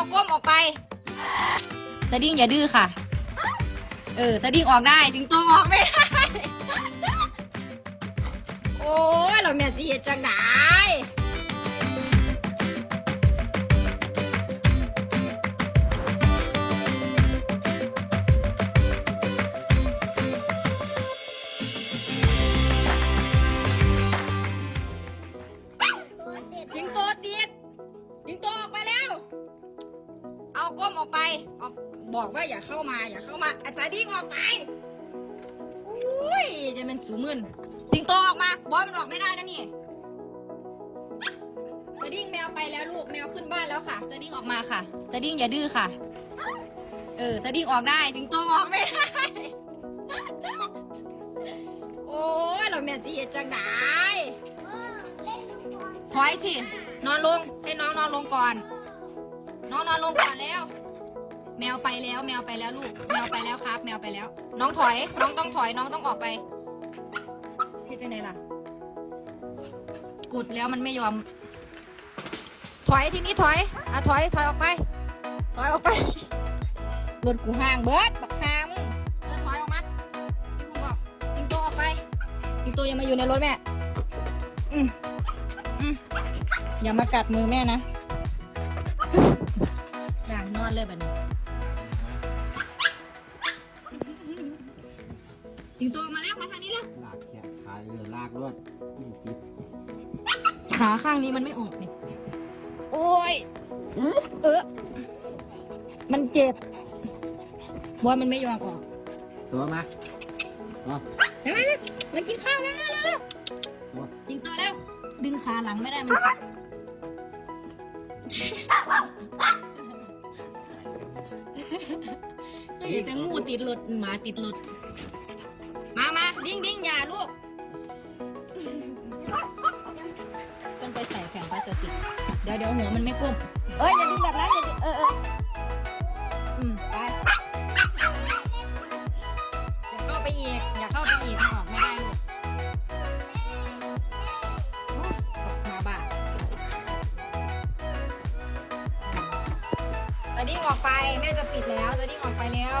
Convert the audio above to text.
ออกไปสดิ้งอย่าดื้อค่ะ เออสดิ้งออกได้ถึงตัวออกไม่ได้ โอ้ยเราแม่สิเหตุจังไหน ก้มออกไปออกบอกว่าอย่าเข้ามา อย่าเข้ามา อาจารย์ดิ้งออกไปอุ้ยจะเป็นสูมึนสิงโตออกมา บอยมันออกไม่ได้นะนี่สดิ้งแมวไปแล้วลูกแมวขึ้นบ้านแล้วค่ะสดิ้งออกมาค่ะสดิ้งอย่าดื้อค่ะ เออสดิ้งออกได้สิงโตออกไม่ได้ โอ้ยเราแม่สิเหตุจังไดถอยสินอนลงให้น้องนอนลงก่อน น้องนอนลงก่อนแล้ว แมวไปแล้ว แมวไปแล้วลูก แมวไปแล้วครับ แมวไปแล้ว น้องถอย น้องต้องถอย น้องต้องออกไปเฮ็ดจังไดล่ะกดแล้วมันไม่ยอม ถอยทีนี้ถอย อะถอยถอยออกไป ถอยออกไปรถกูห่างเบิดบักหางเออถอยออกมาพี่ภูบอกสิงโตออกไปสิงโตอย่ามาอยู่ในรถแม่อืมอืมอย่ามากัดมือแม่นะ อย่างนอนเลยแบบนี้สิงโตมาแล้วมาทางนี้แล้วลากแขนขาเรือลากรวดนี่ติดขาข้างนี้มันไม่ออกนี่โอ้ยเออมันเจ็บว่ามันไม่ยอมออกตัวมาตัวเร็วๆมันกินข้าวแล้วเร็วๆเร็วตัวๆยิงตัวแล้ว ดึงขาหลังไม่ได้มัน ก็อย่าแต่งูติดรถหมาติดรถมามาดิ้งดิ้งอย่าลูก ต้องไปใส่แผ่นพลาสติก เดี๋ยวเดี๋ยวหัวมันไม่ก้มเอ้ยอย่าดึงแบบนั้นอย่าดึงเออเอออืมไปอย่าเข้าไปอีกอย่าเข้าไปอีกออกไม่ได้ ดิ้งออกไปแม่จะปิดแล้วจะดิ้งออกไปเร็ว